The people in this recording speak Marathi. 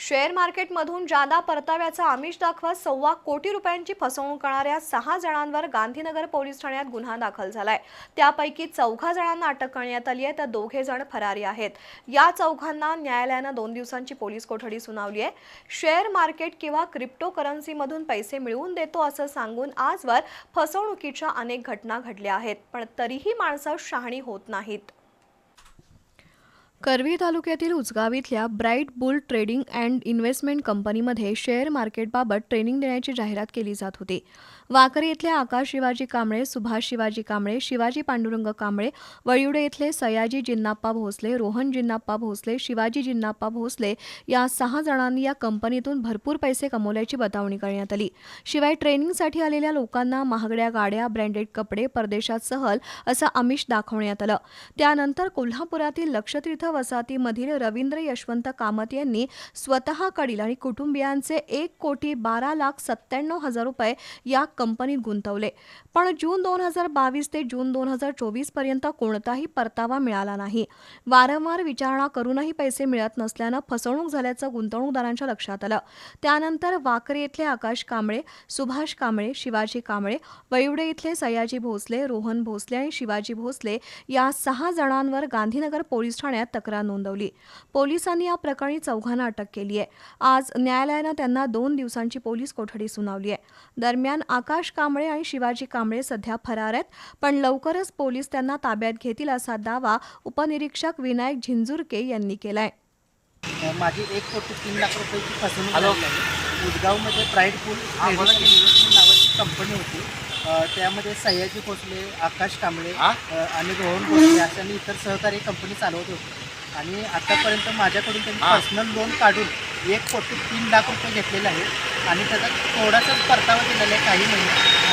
शेअर मार्केटमधून जादा परताव्याचा आमिष दाखवत सव्वा कोटी रुपयांची फसवणूक करणाऱ्या सहा जणांवर गांधीनगर पोलीस ठाण्यात गुन्हा दाखल झालाय. त्यापैकी चौघा जणांना अटक करण्यात आली आहे तर दोघे जण फरारी आहेत. या चौघांना न्यायालयानं दोन दिवसांची पोलीस कोठडी सुनावली आहे. शेअर मार्केट किंवा क्रिप्टो करन्सीमधून पैसे मिळवून देतो असं सांगून आजवर फसवणुकीच्या अनेक घटना घडल्या आहेत पण तरीही माणसं शहाणी होत नाहीत. करवी तालुक्यातील उचगाव इथल्या bright bull trading and investment कंपनीमध्ये शेअर मार्केटबाबत ट्रेनिंग देण्याची जाहिरात केली जात होती. वाकरे इथल्या आकाश शिवाजी कांबळे सुभाष शिवाजी कांबळे शिवाजी पांडुरंग कांबळे वळिवडे इथले सयाजी जिन्नाप्पा भोसले रोहन जिन्नाप्पा भोसले शिवाजी जिन्नाप्पा भोसले या सहा जणांनी या कंपनीतून भरपूर पैसे कमवल्याची बतावणी करण्यात आली. शिवाय ट्रेनिंगसाठी आलेल्या लोकांना महागड्या गाड्या ब्रँडेड कपडे परदेशात सहल असं आमिष दाखवण्यात आलं. त्यानंतर कोल्हापुरातील लक्षतीर्थ वसाहतीमधील रवींद्र यशवंत कामत यांनी स्वतःकडील आणि कुटुंबियांचे एक कोटी बारा लाख सत्त्याण्णव हजार रुपये या कंपनीत गुंतवले. पण जून दोन हजार बावीस ते जून दोन हजार चोवीसपर्यंत कोणताही परतावा मिळाला नाही. वारंवार विचारणा करूनही पैसे मिळत नसल्यानं फसवणूक झाल्याचं गुंतवणूकदारांच्या लक्षात आलं. त्यानंतर वाकरे इथले आकाश कांबळे सुभाष कांबळे शिवाजी कांबळे वैवडे इथले सयाजी भोसले रोहन भोसले आणि शिवाजी भोसले या सहा जणांवर गांधीनगर पोलीस ठाण्यात तक्रार नोंदवली. पोलिसांनी या प्रकरणी चौघांना अटक केली आहे. आज न्यायालयानं त्यांना दोन दिवसांची पोलीस कोठडी सुनावली आहे. दरम्यान आकाश कांबळे आणि शिवाजी कांबळे सध्या फरार आहेत पण लवकरच पोलीस त्यांना ताब्यात घेतील असा दावा उपनिरीक्षक विनायक झिंजुरके यांनी केलाय. माझी एक कोटी तीन लाख रुपयाची फसवणूक झाली आहे. उदगावमध्ये प्राईड इन्व्हेस्टमेंट नावाची कंपनी होती. त्यामध्ये सयाजी भोसले आकाश कांबळे आणि रोहन भोसले अशांनी इतर सहकारी कंपनी चालवत होते. आणि आतापर्यंत माझ्याकडून त्यांनी पर्सनल लोन काढून एक कोटी तीन लाख रुपये घेतलेले आहे. आणि त्याचा थोडासाच परतावा दिलेला आहे काही महिने.